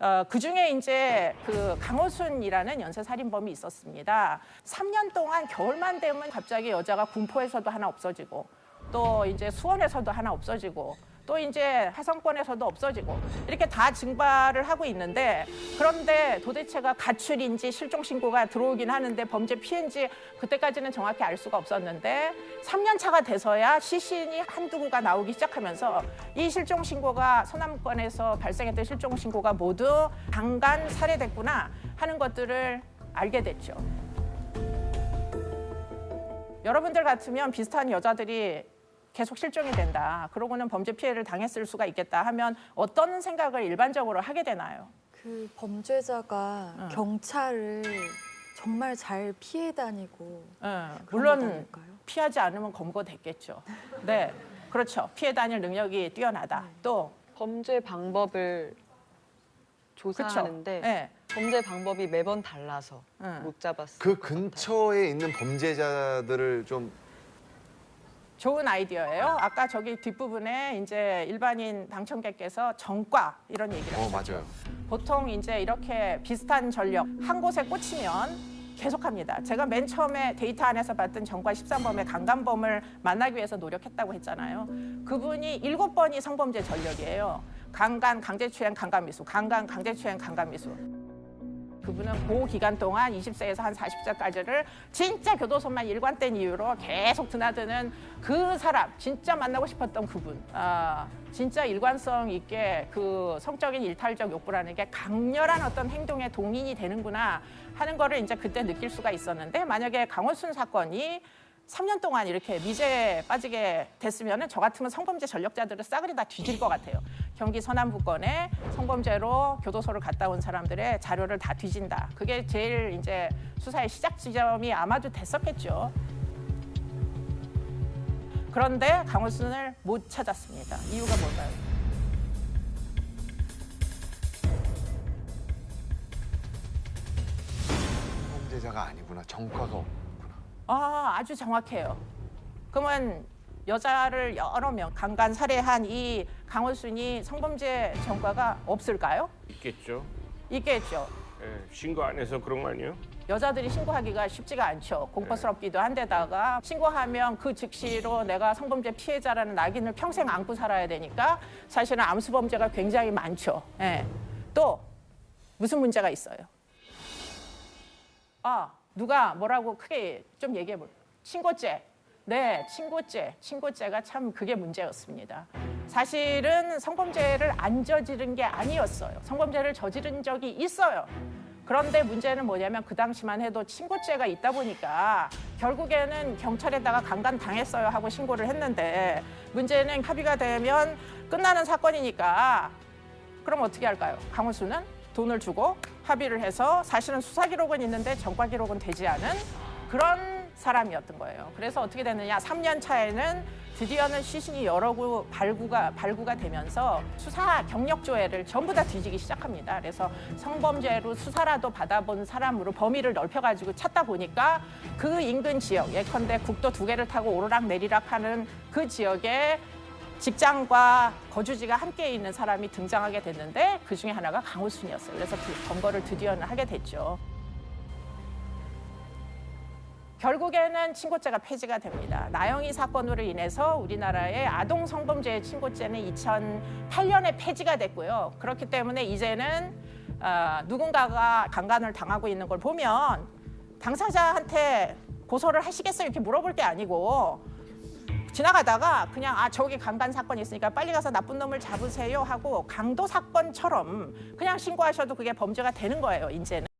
어, 그 중에 이제 그 강호순이라는 연쇄 살인범이 있었습니다. 3년 동안 겨울만 되면 갑자기 여자가 군포에서도 하나 없어지고 또 이제 수원에서도 하나 없어지고 또 이제 화성권에서도 없어지고 이렇게 다 증발을 하고 있는데 그런데 도대체가 가출인지 실종 신고가 들어오긴 하는데 범죄 피해인지 그때까지는 정확히 알 수가 없었는데 3년 차가 돼서야 시신이 한두 구가 나오기 시작하면서 이 실종 신고가 서남권에서 발생했던 실종 신고가 모두 강간 살해됐구나 하는 것들을 알게 됐죠. 여러분들 같으면 비슷한 여자들이 계속 실종이 된다. 그러고는 범죄 피해를 당했을 수가 있겠다 하면 어떤 생각을 일반적으로 하게 되나요? 그 범죄자가 응. 경찰을 정말 잘 피해 다니고 예, 그런 물론 거다닐까요? 피하지 않으면 검거됐겠죠. 네, 그렇죠. 피해 다닐 능력이 뛰어나다. 또 범죄 방법을. 조사하는데 네, 범죄 방법이 매번 달라서 응. 못 잡았어요. 그 근처에 있는 범죄자들을 좀 좋은 아이디어예요. 아까 저기 뒷부분에 이제 일반인 당첨객께서 정과 이런 얘기를 어, 하셨죠. 맞아요. 보통 이제 이렇게 비슷한 전력 한 곳에 꽂히면 계속합니다. 제가 맨 처음에 데이터 안에서 봤던 정과 13범의 강간범을 만나기 위해서 노력했다고 했잖아요. 그분이 일곱 번이 성범죄 전력이에요. 강간, 강제추행, 강간미수, 강간, 강제추행, 강간미수. 그분은 그 기간 동안 20세에서 한 40세까지를 진짜 교도소만 일관된 이유로 계속 드나드는 그 사람, 진짜 만나고 싶었던 그분. 아, 진짜 일관성 있게 그 성적인 일탈적 욕구라는 게 강렬한 어떤 행동에 동인이 되는구나 하는 거를 이제 그때 느낄 수가 있었는데 만약에 강원순 사건이 3년 동안 이렇게 미제에 빠지게 됐으면 저 같으면 성범죄 전력자들을 싸그리 다 뒤질 것 같아요. 경기 서남부권에 성범죄로 교도소를 갔다 온 사람들의 자료를 다 뒤진다. 그게 제일 이제 수사의 시작 지점이 아마도 됐었겠죠. 그런데 강원순을 못 찾았습니다. 이유가 뭘까요? 범죄자가 아니구나. 정과가 없구나. 아, 아주 정확해요. 그러면 여자를 여러 명 강간 살해한 이 강원순이 성범죄 전과가 없을까요? 있겠죠. 있겠죠. 예, 신고 안 해서 그런 거 아니에요? 여자들이 신고하기가 쉽지가 않죠. 공포스럽기도 한데다가 신고하면 그 즉시로 내가 성범죄 피해자라는 낙인을 평생 안고 살아야 되니까 사실은 암수범죄가 굉장히 많죠. 예. 또 무슨 문제가 있어요? 아 누가 뭐라고 크게 좀 얘기해 볼. 친고죄. 네, 친고죄. 친고죄가 참 그게 문제였습니다. 사실은 성범죄를 안 저지른 게 아니었어요. 성범죄를 저지른 적이 있어요. 그런데 문제는 뭐냐면 그 당시만 해도 친고죄가 있다 보니까 결국에는 경찰에다가 강간 당했어요 하고 신고를 했는데 문제는 합의가 되면 끝나는 사건이니까 그럼 어떻게 할까요? 강호수는 돈을 주고 합의를 해서 사실은 수사 기록은 있는데 전과 기록은 되지 않은 그런 사람이었던 거예요. 그래서 어떻게 됐느냐? 3년 차에는 드디어는 시신이 여러 구 발구가 발구가 되면서 수사 경력 조회를 전부 다 뒤지기 시작합니다. 그래서 성범죄로 수사라도 받아본 사람으로 범위를 넓혀가지고 찾다 보니까 그 인근 지역 예컨대 국도 두 개를 타고 오르락 내리락 하는 그 지역에 직장과 거주지가 함께 있는 사람이 등장하게 됐는데 그 중에 하나가 강호순이었어요. 그래서 그 검거를 드디어는 하게 됐죠. 결국에는 친고죄가 폐지가 됩니다. 나영이 사건으로 인해서 우리나라의 아동 성범죄 친고죄는 2008년에 폐지가 됐고요. 그렇기 때문에 이제는 어, 누군가가 강간을 당하고 있는 걸 보면 당사자한테 고소를 하시겠어요? 이렇게 물어볼 게 아니고 지나가다가 그냥 아 저기 강간 사건이 있으니까 빨리 가서 나쁜 놈을 잡으세요 하고 강도 사건처럼 그냥 신고하셔도 그게 범죄가 되는 거예요 이제는.